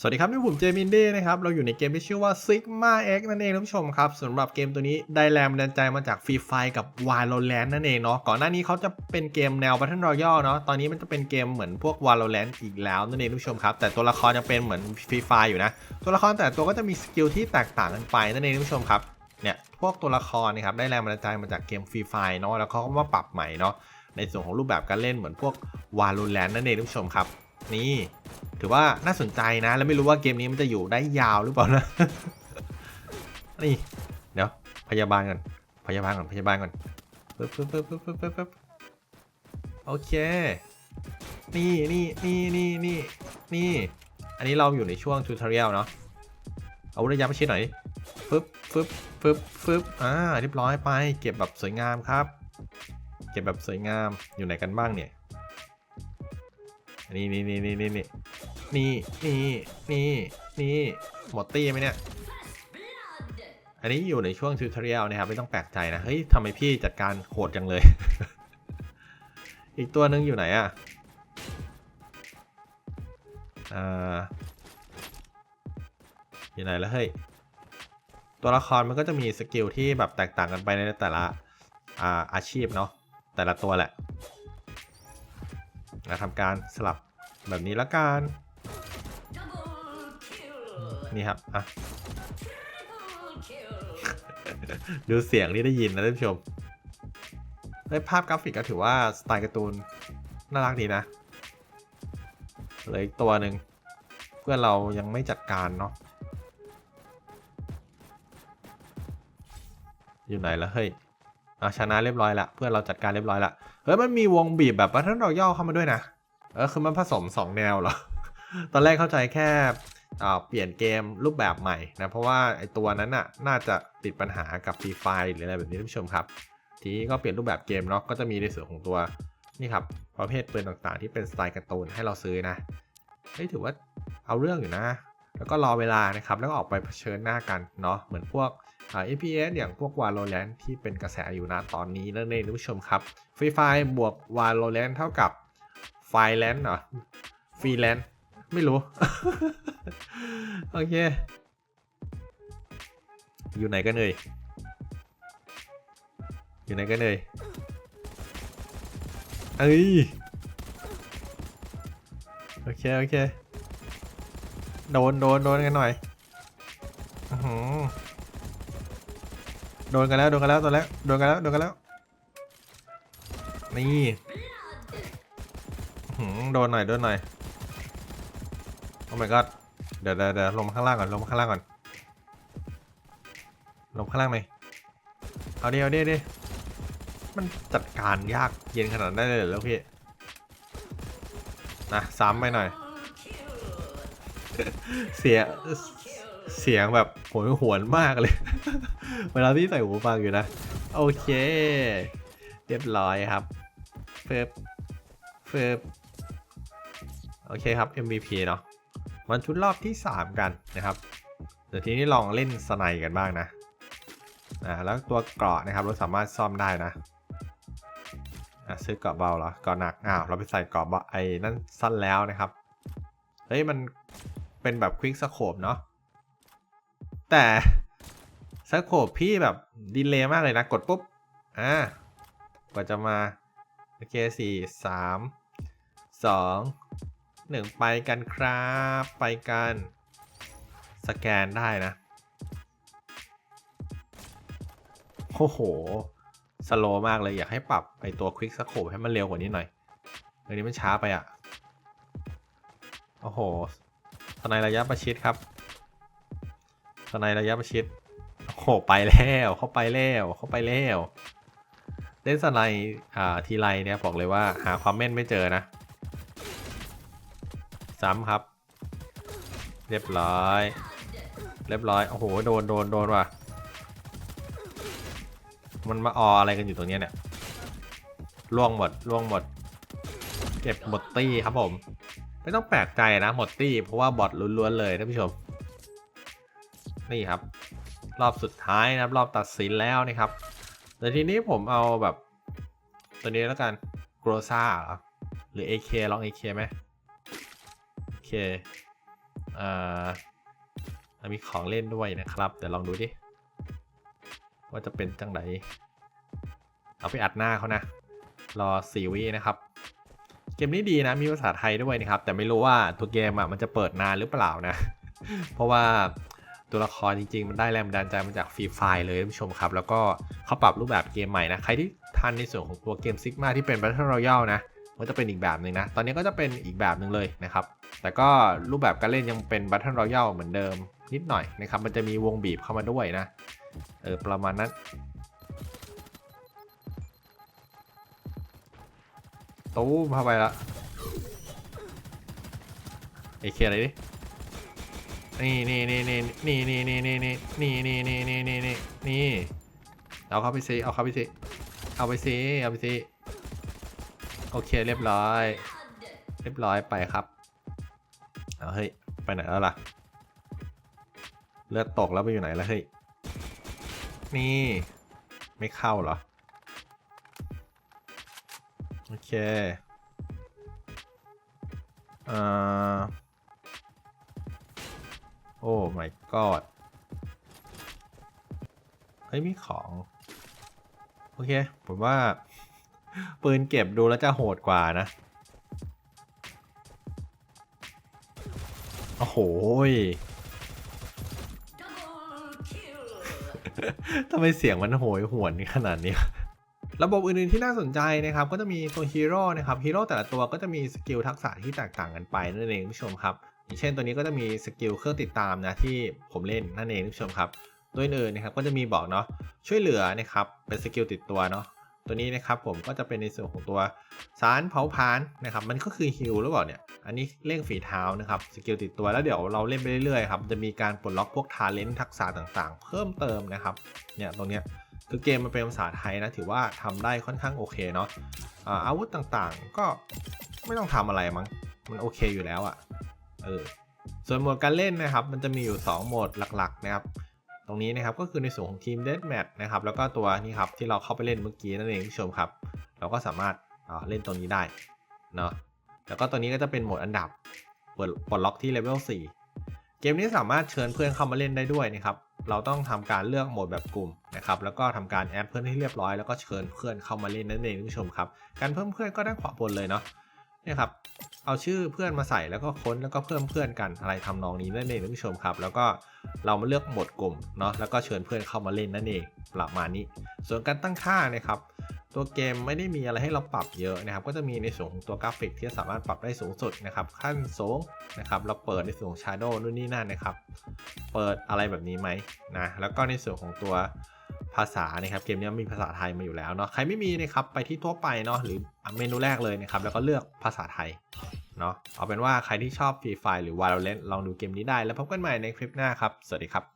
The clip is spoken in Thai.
สวัสดีครับนี่ผมเจมินดี้นะครับ เราอยู่ในเกมที่ชื่อว่า Sigma X นั่นเองท่านผู้ชมครับสำหรับเกมตัวนี้ได้แรงบันดาลใจมาจากฟรีไฟกับ Valorant นั่นเองเนาะก่อนหน้านี้เขาจะเป็นเกมแนว Battle Royale เนาะตอนนี้มันจะเป็นเกมเหมือนพวก Valorant อีกแล้วนั่นเองท่านผู้ชมครับ แต่ตัวละครยังเป็นเหมือนฟรีไฟอยู่นะ ตัวละครแต่ตัวก็จะมีสกิลที่แตกต่างกันไปนั่นเองท่านผู้ชมครับเนี่ยพวกตัวละครนะครับได้แรงบันดาลใจมาจากเกมฟรีไฟเนาะแล้วเขาก็มาปรับใหม่เนาะในส่วนของรูปแบบการเล่นเหมือนพวก Valorant นั่นเองท่านผู้ชมครับ นี่ถือว่าน่าสนใจนะ แล้วไม่รู้ว่าเกมนี้มันจะอยู่ได้ยาวหรือเปล่านะ นี่ เดี๋ยว พยาบาลก่อน พยาบาลก่อน พยาบาลก่อนปึ๊บปึ๊บปึ๊บปึ๊บปึ๊บปึ๊บปึ๊บโอเค นี่นี่นี่นี่นี่นี่ อันนี้เราอยู่ในช่วงทูตอเรียลเนาะ เอาระยะไปชิดหน่อยดิปึ๊บปึ๊บปึ๊บปึ๊บอ่า เรียบร้อยไป เก็บแบบสวยงามครับ เก็บแบบสวยงาม อยู่ไหนกันบ้างเนี่ย นี่นี่นี่นี่นี่นี่นี่นี่นี่นี่หมดตี้ไหมเนี่ย อันนี้อยู่ในช่วงทิวทอเรียลนะครับ ไม่ต้องแปลกใจนะ เฮ้ยทำไมพี่จัดการโหดจังเลย อีกตัวหนึงอยู่ไหนอะอ่าอยู่ไหนแล้วเฮ้ย ตัวละครมันก็จะมีสกิลที่แบบแตกต่างกันไปในแต่ละอาอาชีพเนาะแต่ละตัวแหละนะทำการสลับ แบบนี้ละกัน นี่ครับ อะ ดูเสียงที่ได้ยินนะท่านผู้ชมในภาพกราฟิกก็ถือว่า สไตล์การ์ตูน น่ารักดีนะเหลืออีกตัวหนึ่ง เพื่อนเรายังไม่จัดการเนาะ อยู่ไหนแล้วเฮ้ยอะชนะเรียบร้อยละเพื่อนเราจัดการเรียบร้อยละเฮ้ยมันมีวงบีบแบบบัตเทิลรอย่อเข้ามาด้วยนะ เออคือมันผสม 2 แนวเหรอ ตอนแรกเข้าใจแค่อ่าเปลี่ยนเกมรูปแบบใหม่นะ เพราะว่าไอตัวนั้นน่ะน่าจะติดปัญหากับฟรีไฟหรืออะไรแบบนี้ท่านผู้ชมครับ ทีนี้ก็เปลี่ยนรูปแบบเกมเนาะก็จะมีในส่วนของตัวนี่ครับประเภทปืนต่างๆ ที่เป็นสไตล์การ์ตูนให้เราซื้อนะเฮ้ยถือว่าเอาเรื่องอยู่นะ แล้วก็รอเวลานะครับแล้วก็ออกไปเผชิญหน้ากันเนาะเหมือนพวกเอ่า FPS อย่างพวก Valorant ที่เป็นกระแสอยู่นะตอนนี้นั่นเองท่านผู้ชมครับฟรีไฟบวก Valorant เท่ากับ f i r e l a n d เหรอ f r e e l a n d ไม่รู้ โอเค อยู่ไหนกันเอ่ยอยู่ไหนกันเอ่ยเอ้ยโอเค โอเค โดน โดน โดนกันหน่อยอื้อหือโดนกันแล้ว โดนกันแล้วตัวแล้วโดนกันแล้ว โดนกันแล้ว นี่ โดนหน่อยโดนหน่อยโอ้ my god เดี๋ยวเดี๋ยวเดี๋ยวลงมาข้างล่างก่อนลงมาข้างล่างก่อนลงข้างล่างหน่อยเอาดิเอาดิเดิมันจัดการยากเย็นขนาดนั้นเลยเหรอพี่นะซ้ำไปหน่อย เสียเสียงแบบโหยหวนมากเลย เวลาที่ใส่หูฟังอยู่นะ โอเค เรียบร้อยครับเฟิบเฟิบ โอเคครับ MVP เนาะมันชุดรอบที่ 3 กันนะครับเดี๋ยวทีนี้ลองเล่นสไนกันบ้างนะอ่าแล้วตัวเกราะนะครับเราสามารถซ่อมได้นะอะซื้อเกราะเบาเหรอเกราะหนักอ้าวเราไปใส่เกราะเบาไอ้นั่นสั้นแล้วนะครับเฮ้ยมันเป็นแบบควิกสโคปเนาะแต่สโคปพี่แบบดีเลย์มากเลยนะกดปุ๊บอ่ากว่าจะมาโอเคสี่สามสอง หนึ่งไปกันครับไปกัน สแกนได้นะโอ้โหสโลมากเลยอยากให้ปรับไอตัวควิกสโคปให้มันเร็วกว่านี้หน่อยอันนี้มันช้าไปอะ่ะ โอ้โหสไนระยะประชิดครับสไนระยะประชิดโอ้โหไปแล้วเข้าไปแล้วเข้าไปแล้วเล่นสไนอ่าทีไรเนี่ยบอกเลยว่าหาความแม่นไม่เจอนะ ซ้ำครับ เรียบร้อย เรียบร้อย โอ้โห โดน โดน โดนว่ะ มันมาอออะไรกันอยู่ตรงนี้เนี่ย ล่วงหมด ล่วงหมด เก็บหมดตี้ครับผม ไม่ต้องแปลกใจนะ หมดตี้ เพราะว่าบอทล้วนๆเลยท่านผู้ชม นี่ครับ รอบสุดท้ายนะครับ รอบตัดสินแล้วนะครับ แต่ทีนี้ผมเอาแบบ ตัวนี้แล้วกัน โกรซ่าหรอหรือ AK ลอง AK ไหม เคอ่ามีของเล่นด้วยนะครับเดี๋ยวลองดูดิ ว่าจะเป็นจังไดเอาไปอัดหน้าเขานะ รอสี่วินะครับ เกมนี้ดีนะ มีภาษาไทยด้วยนะครับ แต่ไม่รู้ว่าตัวเกมอะมันจะเปิดนานหรือเปล่านะ เพราะว่าตัวละครจริงๆ มันได้แรงบันดาลใจมาจากฟรีไฟเลยท่านผู้ชมครับ แล้วก็เขาปรับรูปแบบเกมใหม่นะ ใครที่ทันในส่วนของตัวเกมซิกมาที่เป็น Battle Royale นะ มันจะเป็นอีกแบบหนึ่งนะ ตอนนี้ก็จะเป็นอีกแบบหนึ่งเลยนะครับ แต่ก็รูปแบบการเล่นยังเป็น Battle Royale เหมือนเดิมนิดหน่อยนะครับ มันจะมีวงบีบเข้ามาด้วยนะ เออประมาณนั้น ตู้มเข้าไปละเอเคอะไรดินี่นี่นี่นี่นี่นี่นี่นี่นี่นี่นี่นี่นี่นี่นี่นี่เอาเข้าไปสิเอาเข้าไปสิเอาไปสิเอาไปสิ โอเคเรียบร้อย เรียบร้อยไปครับเอาเฮ้ยไปไหนแล้วล่ะ เลือดตกแล้วไปอยู่ไหนแล้วเฮ้ย นี่ ไม่เข้าเหรอ โอเคเอ่อโอ้ my god เฮ้ยมีของ โอเค ผมว่า ปืนเก็บดูแล้วจะโหดกว่านะ โอ้โหทำไมเสียงมันโหยหวนขนาดนี้ ระบบอื่นๆที่น่าสนใจนะครับ ก็จะมีตัวฮีโร่นะครับฮีโร่แต่ละตัวก็จะมีสกิลทักษะที่แตกต่างกันไปนั่นเองผู้ชมครับ อย่างเช่นตัวนี้ก็จะมีสกิลเครื่องติดตามนะที่ผมเล่นนั่นเองผู้ชมครับตัวอื่นๆนะครับก็จะมีบอกเนาะช่วยเหลือนะครับเป็นสกิลติดตัวเนาะ ตัวนี้นะครับผมก็จะเป็นในส่วนของตัวสารเผาผลาญนะครับ มันก็คือฮิลหรือเปล่าเนี่ย อันนี้เร่งฝีเท้านะครับสกิลติดตัวแล้วเดี๋ยวเราเล่นไปเรื่อยๆครับจะมีการปลดล็อกพวกทาเลนต์ทักษะต่างๆ เพิ่มเติมนะครับเนี่ยตรงเนี้ยคือเกมมันเป็นภาษาไทยนะถือว่าทำได้ค่อนข้างโอเคเนาะอาวุธต่างๆ ก็ไม่ต้องทำอะไรมั้งมันโอเคอยู่แล้วอะ่ะเออส่วนโหมดการเล่นนะครับ มันจะมีอยู่ 2 โหมดหลักๆนะครับ ตรงนี้นะครับก็คือในส่วนของทีมเด a แมทนะครับแล้วก็ตัวนี้ครับที่เราเข้าไปเล่นเมื่อกี้นั่นเองผู้ชมครับ เราก็สามารถเล่นตัวนี้ได้เนาะแล้วก็ตัวนี้ก็จะเป็นโหมดอันดับเปิดปลดล็อกที่เลเวล4 เกมนี้สามารถเชิญเพื่อนเข้ามาเล่นได้ด้วยนะครับเราต้องทำการเลือกโหมดแบบกลุ่มนะครับแล้วก็ทำการแอดเพื่อนให้เรียบร้อยแล้วก็เชิญเพื่อนเข้ามาเล่นนั่นเองคุณผู้ชมครับการเพิ่มเพื่อนก็ด้านขวาบนเลยเนาะ เนี่ยครับเอาชื่อเพื่อนมาใส่แล้วก็ค้นแล้วก็เพิ่มเพื่อนกันอะไรทำนองนี้นั่นเองคุณผู้ชมครับ แล้วก็เรามาเลือกหมดกลุ่มเนาะแล้วก็เชิญเพื่อนเข้ามาเล่นนั่นเองประมาณนี้ ส่วนการตั้งค่านะครับตัวเกมไม่ได้มีอะไรให้เราปรับเยอะนะครับ ก็จะมีในส่วนของตัวกราฟิกที่สามารถปรับได้สูงสุดนะครับ ขั้นสูงนะครับ เราเปิดในส่วนของ Shadow นู่นนี่นั่นนะครับ เปิดอะไรแบบนี้ไหมนะแล้วก็ในส่วนของตัว ภาษานะครับเกมนี้มีภาษาไทยมาอยู่แล้วเนาะใครไม่มีนะครับไปที่ทั่วไปเนาะหรือเมนูแรกเลยนะครับแล้วก็เลือกภาษาไทยเนาะเอาเป็นว่าใครที่ชอบฟรีไฟหรือวา l o r a n t ลองดูเกมนี้ได้แล้วพบกันใหม่ในคลิปหน้าครับ สวัสดีครับ